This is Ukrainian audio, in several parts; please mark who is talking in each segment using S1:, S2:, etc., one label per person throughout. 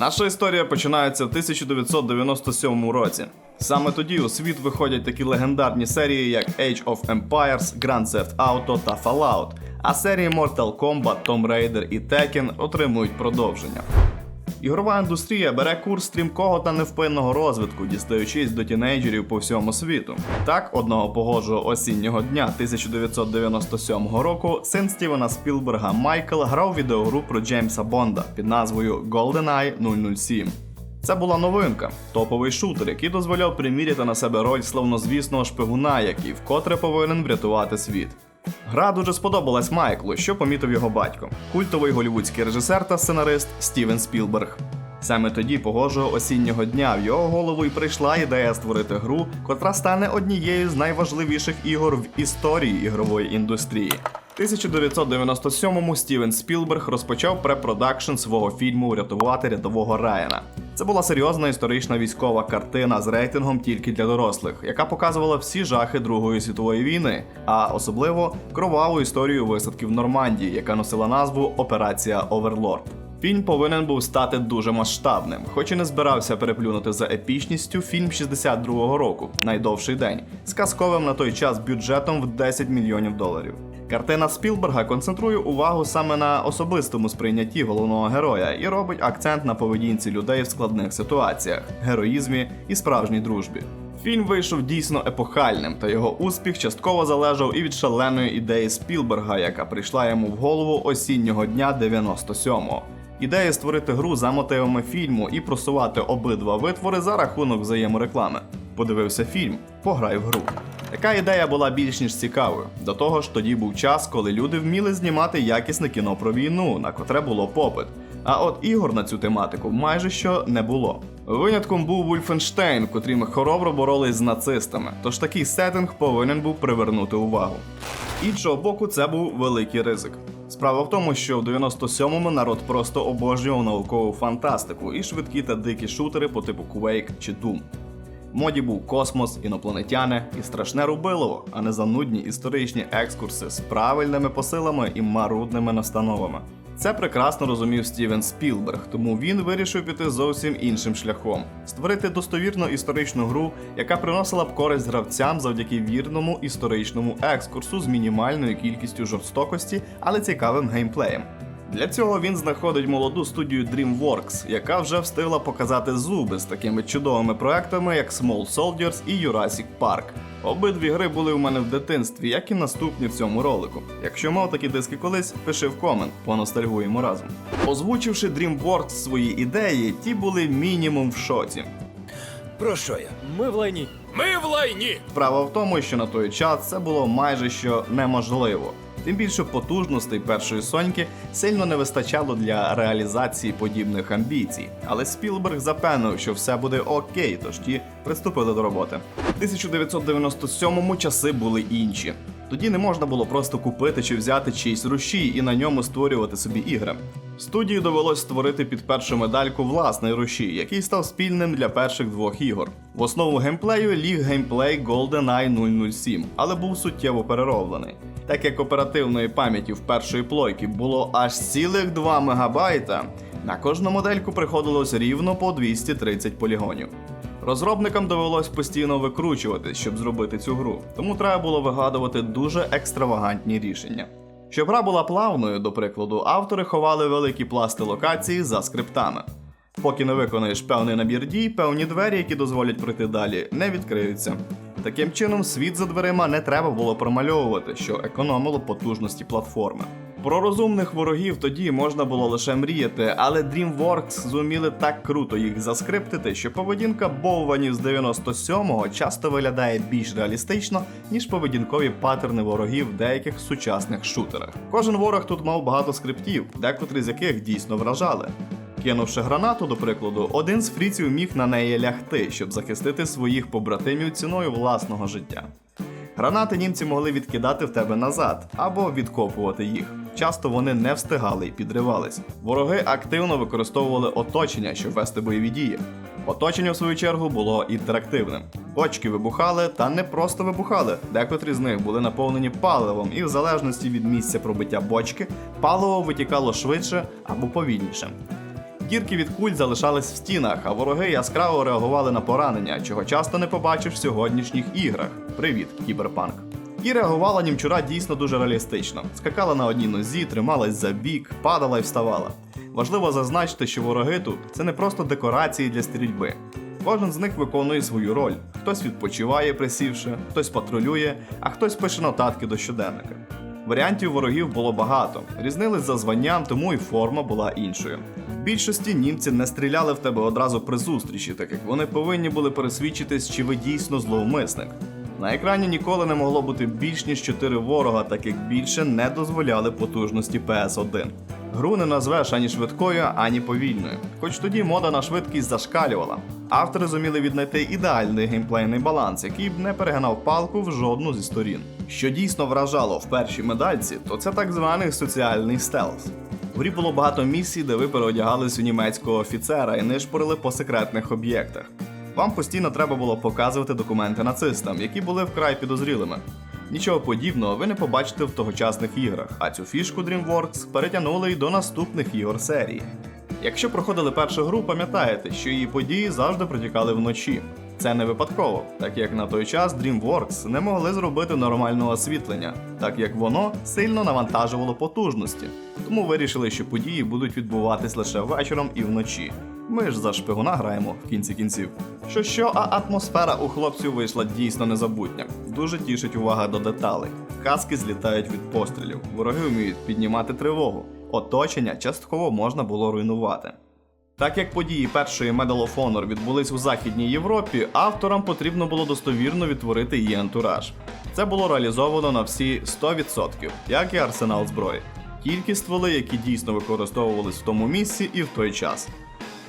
S1: Наша історія починається в 1997 році. Саме тоді у світ виходять такі легендарні серії, як Age of Empires, Grand Theft Auto та Fallout, а серії Mortal Kombat, Tomb Raider і Tekken отримують продовження. Ігрова індустрія бере курс стрімкого та невпинного розвитку, дістаючись до тінейджерів по всьому світу. Так, одного погожого осіннього дня 1997 року син Стівена Спілберга Майкл грав відеогру про Джеймса Бонда під назвою GoldenEye 007. Це була новинка, топовий шутер, який дозволяв приміряти на себе роль славнозвісного шпигуна, який вкотре повинен врятувати світ. Гра дуже сподобалась Майклу, що помітив його батько, культовий голівудський режисер та сценарист Стівен Спілберг. Саме тоді, погожого осіннього дня, в його голову й прийшла ідея створити гру, котра стане однією з найважливіших ігор в історії ігрової індустрії. У 1997-му Стівен Спілберг розпочав препродакшн свого фільму Врятувати рядового Райана. Це була серйозна історична військова картина з рейтингом тільки для дорослих, яка показувала всі жахи Другої світової війни, а особливо кроваву історію висадки в Нормандії, яка носила назву Операція Оверлорд. Фільм повинен був стати дуже масштабним, хоч і не збирався переплюнути за епічністю фільм 62-го року, найдовший день, з казковим на той час бюджетом в 10 мільйонів доларів. Картина Спілберга концентрує увагу саме на особистому сприйнятті головного героя і робить акцент на поведінці людей в складних ситуаціях, героїзмі і справжній дружбі. Фільм вийшов дійсно епохальним, та його успіх частково залежав і від шаленої ідеї Спілберга, яка прийшла йому в голову осіннього дня 97-го. Ідея створити гру за мотивами фільму і просувати обидва витвори за рахунок взаємореклами. Подивився фільм, пограй в гру. Така ідея була більш ніж цікавою. До того ж, тоді був час, коли люди вміли знімати якісне кіно про війну, на котре було попит. А от ігор на цю тематику майже що не було. Винятком був Вульфенштейн, котрі хоробро боролись з нацистами, тож такий сеттинг повинен був привернути увагу. Іншого боку, це був великий ризик. Справа в тому, що в 97-му народ просто обожнював наукову фантастику і швидкі та дикі шутери по типу Quake чи Doom. Моді був космос, інопланетяни і страшне рубилово, а не занудні історичні екскурси з правильними посилами і марудними настановами. Це прекрасно розумів Стівен Спілберг, тому він вирішив піти зовсім іншим шляхом створити достовірну історичну гру, яка приносила б користь гравцям завдяки вірному історичному екскурсу з мінімальною кількістю жорстокості, але цікавим геймплеєм. Для цього він знаходить молоду студію DreamWorks, яка вже встигла показати зуби з такими чудовими проектами, як Small Soldiers і Jurassic Park. Обидві гри були у мене в дитинстві, як і наступні в цьому ролику. Якщо мав такі диски колись, пиши в комент, поностальгуємо разом. Озвучивши DreamWorks свої ідеї, ті були мінімум в шоці.
S2: Про що я?
S3: Ми в лайні.
S4: Ми в лайні!
S1: Справа в тому, що на той час це було майже що неможливо. Тим більше потужностей першої соньки сильно не вистачало для реалізації подібних амбіцій. Але Спілберг запевнив, що все буде окей, тож ті приступили до роботи. У 1997-му часи були інші. Тоді не можна було просто купити чи взяти чийсь рушій і на ньому створювати собі ігри. Студії довелось створити під першу медальку власний рушій, який став спільним для перших двох ігор. В основу геймплею ліг геймплей GoldenEye 007, але був суттєво перероблений. Так як оперативної пам'яті в першої плойки було аж цілих 2 мегабайта, на кожну модельку приходилось рівно по 230 полігонів. Розробникам довелось постійно викручуватись, щоб зробити цю гру, тому треба було вигадувати дуже екстравагантні рішення. Щоб гра була плавною, до прикладу, автори ховали великі пласти локації за скриптами. Поки не виконаєш певний набір дій, певні двері, які дозволять пройти далі, не відкриються. Таким чином, світ за дверима не треба було промальовувати, що економило потужності платформи. Про розумних ворогів тоді можна було лише мріяти, але DreamWorks зуміли так круто їх заскриптити, що поведінка Боуванів з 97-го часто виглядає більш реалістично, ніж поведінкові паттерни ворогів в деяких сучасних шутерах. Кожен ворог тут мав багато скриптів, декотрі з яких дійсно вражали. Кинувши гранату, до прикладу, один з фріців міг на неї лягти, щоб захистити своїх побратимів ціною власного життя. Гранати німці могли відкидати в тебе назад або відкопувати їх. Часто вони не встигали і підривались. Вороги активно використовували оточення, щоб вести бойові дії. Оточення, в свою чергу, було інтерактивним. Бочки вибухали та не просто вибухали. Декотрі з них були наповнені паливом, і в залежності від місця пробиття бочки, паливо витікало швидше або повільніше. Дірки від куль залишались в стінах, а вороги яскраво реагували на поранення, чого часто не побачиш в сьогоднішніх іграх. Привіт, кіберпанк. І реагувала німчура дійсно дуже реалістично. Скакала на одній нозі, трималась за бік, падала і вставала. Важливо зазначити, що вороги тут це не просто декорації для стрільби. Кожен з них виконує свою роль. Хтось відпочиває, присівши, хтось патрулює, а хтось пише нотатки до щоденника. Варіантів ворогів було багато, різнились за званням, тому і форма була іншою. Більшості німці не стріляли в тебе одразу при зустрічі, так як вони повинні були пересвідчитись, чи ви дійсно зловмисник. На екрані ніколи не могло бути більш ніж 4 ворога, так як більше не дозволяли потужності PS1. Гру не назвеш ані швидкою, ані повільною. Хоч тоді мода на швидкість зашкалювала. Автори зуміли віднайти ідеальний геймплейний баланс, який б не перегинав палку в жодну зі сторін. Що дійсно вражало в першій медальці, то це так званий соціальний стелс. Грі було багато місій, де ви переодягались у німецького офіцера і нишпорили по секретних об'єктах. Вам постійно треба було показувати документи нацистам, які були вкрай підозрілими. Нічого подібного ви не побачите в тогочасних іграх, а цю фішку DreamWorks перетягнули й до наступних ігор серії. Якщо проходили першу гру, пам'ятаєте, що її події завжди протікали вночі. Це не випадково, так як на той час DreamWorks не могли зробити нормального освітлення, так як воно сильно навантажувало потужності. Тому вирішили, що події будуть відбуватись лише вечором і вночі. Ми ж за шпигуна граємо в кінці кінців. Що що, а атмосфера у хлопців вийшла дійсно незабутня. Дуже тішить увага до деталей. Каски злітають від пострілів, вороги вміють піднімати тривогу. Оточення частково можна було руйнувати. Так як події першої Medal of Honor відбулись у Західній Європі, авторам потрібно було достовірно відтворити її антураж. Це було реалізовано на всі 100%, як і арсенал зброї. Тільки стволи, які дійсно використовувались в тому місці і в той час.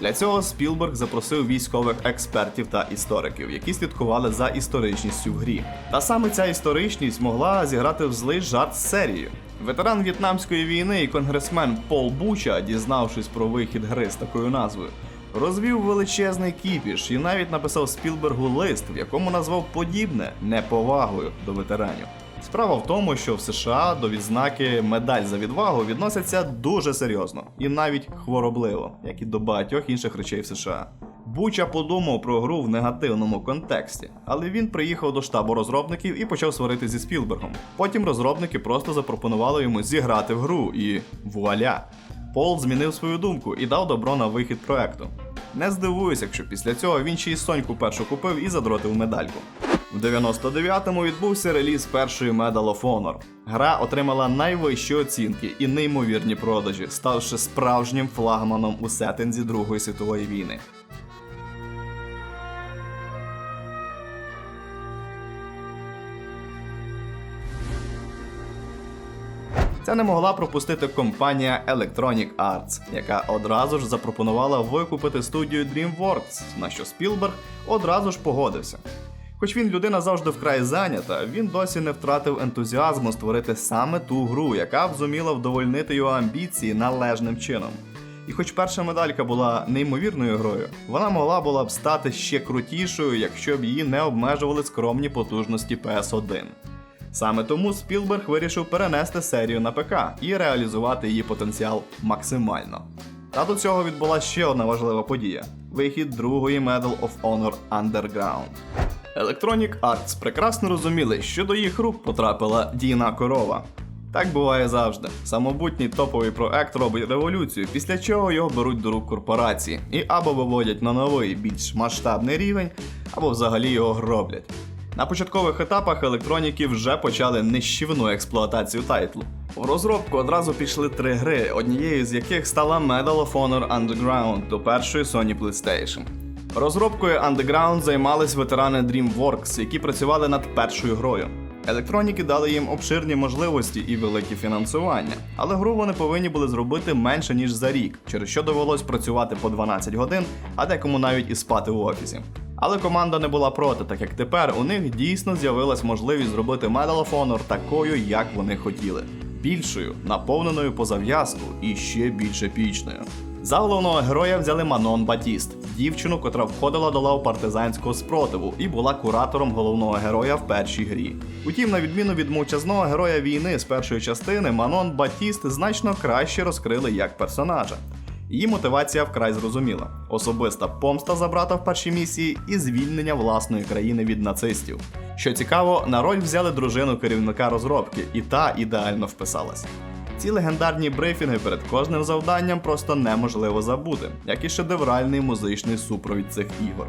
S1: Для цього Спілберг запросив військових експертів та істориків, які слідкували за історичністю в грі. Та саме ця історичність могла зіграти в злий жарт з серією. Ветеран В'єтнамської війни і конгресмен Пол Буча, дізнавшись про вихід гри з такою назвою, розвів величезний кіпіш і навіть написав Спілбергу лист, в якому назвав подібне неповагою до ветеранів. Справа в тому, що в США до відзнаки медаль за відвагу відносяться дуже серйозно і навіть хворобливо, як і до багатьох інших речей в США. Буча подумав про гру в негативному контексті, але він приїхав до штабу розробників і почав сварити зі Спілбергом. Потім розробники просто запропонували йому зіграти в гру, і вуаля! Пол змінив свою думку і дав добро на вихід проекту. Не здивуюсь, якщо після цього він ще й Соньку першу купив і задротив медальку. В 99-му відбувся реліз першої Medal of Honor. Гра отримала найвищі оцінки і неймовірні продажі, ставши справжнім флагманом у сеттинзі Другої світової війни. Це не могла пропустити компанія Electronic Arts, яка одразу ж запропонувала викупити студію DreamWorks, на що Спілберг одразу ж погодився. Хоч він людина завжди вкрай зайнята, він досі не втратив ентузіазму створити саме ту гру, яка б зуміла вдовольнити його амбіції належним чином. І хоч перша медалька була неймовірною грою, вона могла була б стати ще крутішою, якщо б її не обмежували скромні потужності PS1. Саме тому Спілберг вирішив перенести серію на ПК і реалізувати її потенціал максимально. Та до цього відбулася ще одна важлива подія вихід другої Medal of Honor Underground. Electronic Arts прекрасно розуміли, що до їх рук потрапила Діна Корова. Так буває завжди. Самобутній топовий проект робить революцію, після чого його беруть до рук корпорації і або виводять на новий, більш масштабний рівень, або взагалі його гроблять. На початкових етапах електроніки вже почали нищівну експлуатацію тайтлу. У розробку одразу пішли три гри, однією з яких стала Medal of Honor Underground до першої Sony PlayStation. Розробкою Underground займались ветерани DreamWorks, які працювали над першою грою. Електроніки дали їм обширні можливості і велике фінансування, але гру вони повинні були зробити менше ніж за рік, через що довелось працювати по 12 годин, а декому навіть і спати в офісі. Але команда не була проти, так як тепер у них дійсно з'явилась можливість зробити Medal of Honor такою, як вони хотіли. Більшою, наповненою по зав'язку і ще більш епічною. За головного героя взяли Манон Батіст, дівчину, котра входила до лав партизанського спротиву і була куратором головного героя в першій грі. Утім, на відміну від мовчазного героя війни з першої частини, Манон Батіст значно краще розкрили як персонажа. Її мотивація вкрай зрозуміла: особиста помста за брата в першій місії і звільнення власної країни від нацистів. Що цікаво, на роль взяли дружину керівника розробки, і та ідеально вписалась. Ці легендарні брифінги перед кожним завданням просто неможливо забути, як і шедевральний музичний супровід цих ігор.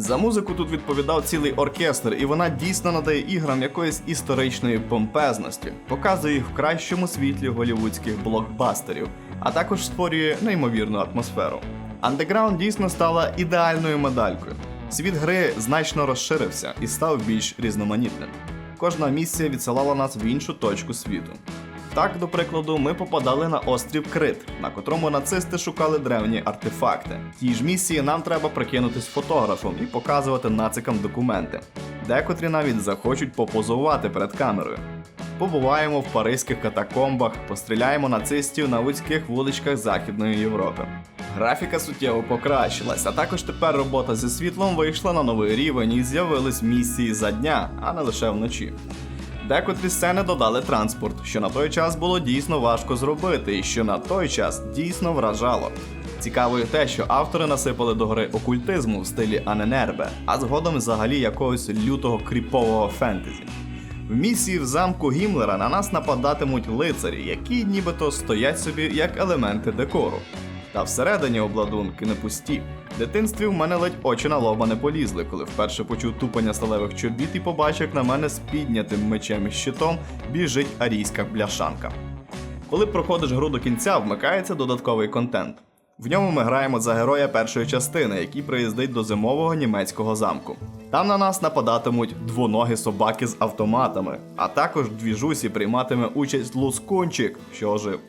S1: За музику тут відповідав цілий оркестр, і вона дійсно надає іграм якоїсь історичної помпезності, показує їх в кращому світлі голівудських блокбастерів, а також створює неймовірну атмосферу. Underground дійсно стала ідеальною медалькою. Світ гри значно розширився і став більш різноманітним. Кожна місія відсилала нас в іншу точку світу. Так, до прикладу, ми попадали на острів Крит, на котрому нацисти шукали древні артефакти. В тій ж місії нам треба прикинутись фотографом і показувати нацикам документи. Декотрі навіть захочуть попозувати перед камерою. Побуваємо в паризьких катакомбах, постріляємо нацистів на вузьких вуличках Західної Європи. Графіка суттєво покращилась, а також тепер робота зі світлом вийшла на новий рівень і з'явились місії за дня, а не лише вночі. Декотрі сцени додали транспорт, що на той час було дійсно важко зробити, і що на той час дійсно вражало. Цікаво і те, що автори насипали до гри окультизму в стилі Аненербе, а згодом взагалі якогось лютого кріпового фентезі. В місії в замку Гімлера на нас нападатимуть лицарі, які нібито стоять собі як елементи декору. Та всередині обладунки не пусті. Дитинстві в мене ледь очі на лоба не полізли, коли вперше почув тупання сталевих чобіт і побачив, як на мене з піднятим мечем і щитом біжить арійська бляшанка. Коли проходиш гру до кінця, вмикається додатковий контент. В ньому ми граємо за героя першої частини, який приїздить до зимового німецького замку. Там на нас нападатимуть двоногі собаки з автоматами, а також двіжусі прийматиме участь Лускунчик, що ожив.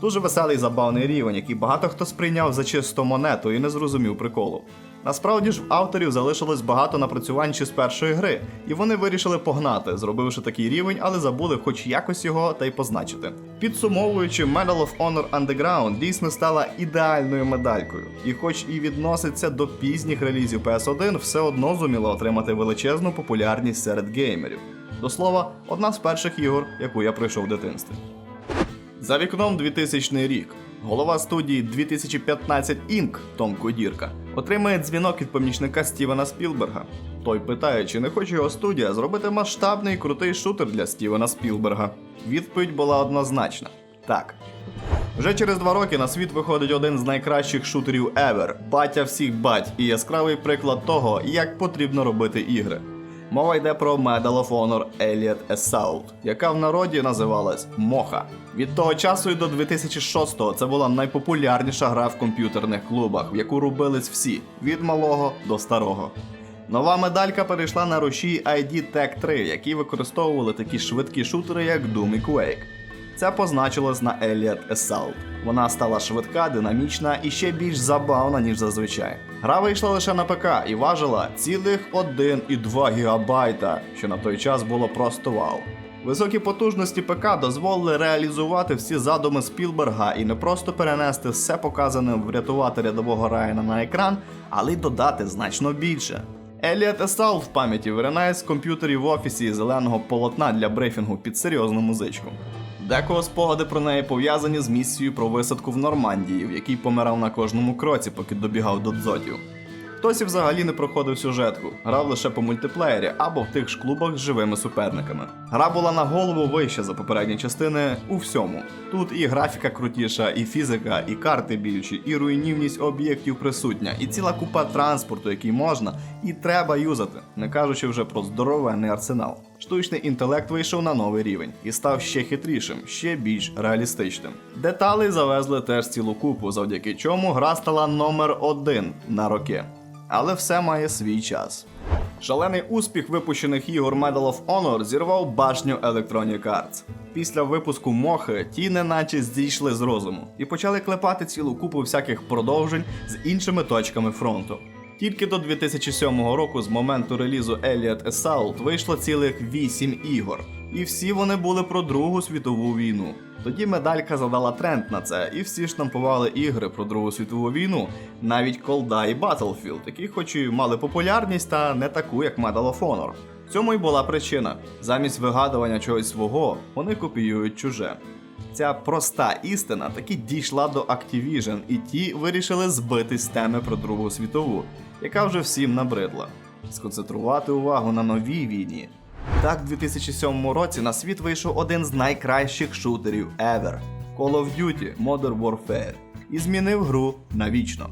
S1: Дуже веселий забавний рівень, який багато хто сприйняв за чисту монету і не зрозумів приколу. Насправді ж в авторів залишилось багато напрацювань ще з першої гри, і вони вирішили погнати, зробивши такий рівень, але забули хоч якось його та й позначити. Підсумовуючи, Medal of Honor Underground дійсно стала ідеальною медалькою, і хоч і відноситься до пізніх релізів PS1, все одно зуміла отримати величезну популярність серед геймерів. До слова, одна з перших ігор, яку я пройшов в дитинстві. За вікном 2000 рік. Голова студії 2015 Inc. Том Кодірка отримує дзвінок від помічника Стівена Спілберга. Той питає, чи не хоче його студія зробити масштабний крутий шутер для Стівена Спілберга. Відповідь була однозначна: так. Вже через два роки на світ виходить один з найкращих шутерів ever – батя всіх бать і яскравий приклад того, як потрібно робити ігри. Мова йде про Medal of Honor Elliot Assault, яка в народі називалась Моха. Від того часу і до 2006-го це була найпопулярніша гра в комп'ютерних клубах, в яку рубились всі від малого до старого. Нова медалька перейшла на рушій ID Tech 3, які використовували такі швидкі шутери, як Doom і Quake. Це позначилось на Elliot Assault. Вона стала швидка, динамічна і ще більш забавна, ніж зазвичай. Гра вийшла лише на ПК і важила цілих 1,2 гігабайта, що на той час було просто вау. Високі потужності п.к. дозволили реалізувати всі задуми Спілберга і не просто перенести все показане врятувати рядового Райана на екран, але й додати значно більше. Еліат Есал в пам'яті виринає з комп'ютерів в офісі зеленого полотна для брифінгу під серйозну музичку. Декого спогади про неї пов'язані з місією про висадку в Нормандії, в якій помирав на кожному кроці, поки добігав до дзотів. Хтось і взагалі не проходив сюжетку, грав лише по мультиплеєрі або в тих ж клубах з живими суперниками. Гра була на голову вища за попередні частини у всьому. Тут і графіка крутіша, і фізика, і карти більші, і руйнівність об'єктів присутня, і ціла купа транспорту, який можна і треба юзати, не кажучи вже про здоровенний арсенал. Штучний інтелект вийшов на новий рівень і став ще хитрішим, ще більш реалістичним. Деталей завезли теж цілу купу, завдяки чому гра стала номер один на роки. Але все має свій час. Шалений успіх випущених ігор Medal of Honor зірвав башню Electronic Arts. Після випуску Мохи ті неначе зійшли з розуму і почали клепати цілу купу всяких продовжень з іншими точками фронту. Тільки до 2007 року, з моменту релізу Elliot Assault, вийшло цілих 8 ігор, і всі вони були про Другу світову війну. Тоді медалька задала тренд на це, і всі штампували ігри про Другу світову війну, навіть Колда і Battlefield, які хоч і мали популярність, та не таку, як Medal of Honor. В цьому й була причина. Замість вигадування чогось свого, вони копіюють чуже. Ця проста істина таки дійшла до Activision, і ті вирішили збитись з теми про Другу світову, яка вже всім набридла. Сконцентрувати увагу на новій війні. Так, в 2007 році на світ вийшов один з найкращих шутерів ever – Call of Duty Modern Warfare і змінив гру навічно.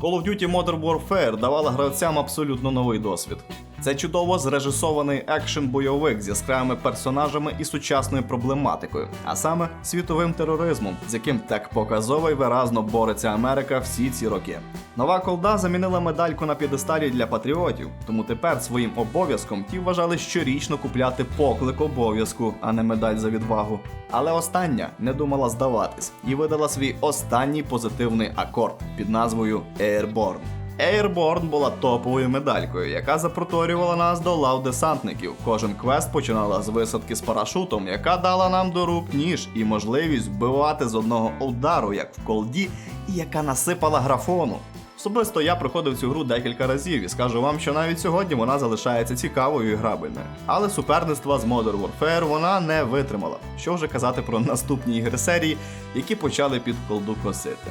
S1: Call of Duty Modern Warfare давала гравцям абсолютно новий досвід. Це чудово зрежисований екшен-бойовик з яскравими персонажами і сучасною проблематикою, а саме світовим тероризмом, з яким так показово й виразно бореться Америка всі ці роки. Нова колда замінила медальку на п'єдесталі для патріотів, тому тепер своїм обов'язком ті вважали щорічно купляти поклик обов'язку, а не медаль за відвагу. Але остання не думала здаватись і видала свій останній позитивний акорд під назвою Airborne. Airborne була топовою медалькою, яка запроторювала нас до лав десантників. Кожен квест починала з висадки з парашутом, яка дала нам до рук ніж і можливість вбивати з одного удару, як в колді, і яка насипала графону. Особисто я проходив цю гру декілька разів і скажу вам, що навіть сьогодні вона залишається цікавою і грабельною. Але суперництва з Modern Warfare вона не витримала. Що вже казати про наступні ігри серії, які почали під колду косити.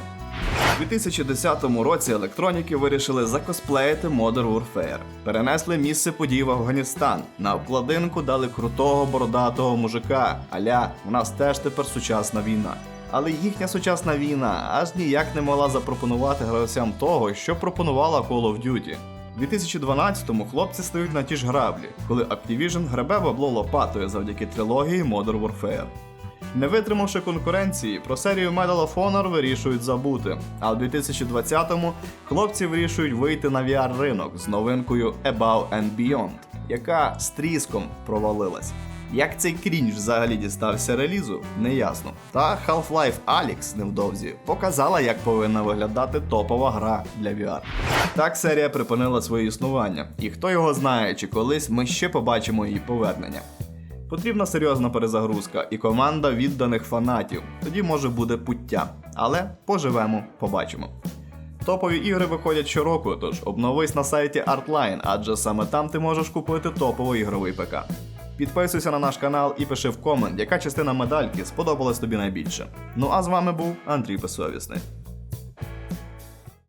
S1: У 2010 році електроніки вирішили закосплеїти Modern Warfare. Перенесли місце подій в Афганістан. На обкладинку дали крутого бородатого мужика. Аля, у нас теж тепер сучасна війна. Але їхня сучасна війна аж ніяк не могла запропонувати гравцям того, що пропонувала Call of Duty. У 2012-му хлопці стають на ті ж граблі, коли Activision гребе бабло лопатою завдяки трилогії Modern Warfare. Не витримавши конкуренції, про серію Medal of Honor вирішують забути. А у 2020-му хлопці вирішують вийти на VR-ринок з новинкою Above and Beyond, яка з тріском провалилась. Як цей крінж взагалі дістався релізу, неясно. Та Half-Life Alyx невдовзі показала, як повинна виглядати топова гра для VR. Так серія припинила своє існування, і хто його знає, чи колись ми ще побачимо її повернення. Потрібна серйозна перезагрузка і команда відданих фанатів. Тоді може буде пуття. Але поживемо, побачимо. Топові ігри виходять щороку, тож обновись на сайті Artline, адже саме там ти можеш купити топовий ігровий ПК. Підписуйся на наш канал і пиши в комент, яка частина медальки сподобалась тобі найбільше. Ну а з вами був Андрій Безсовісний.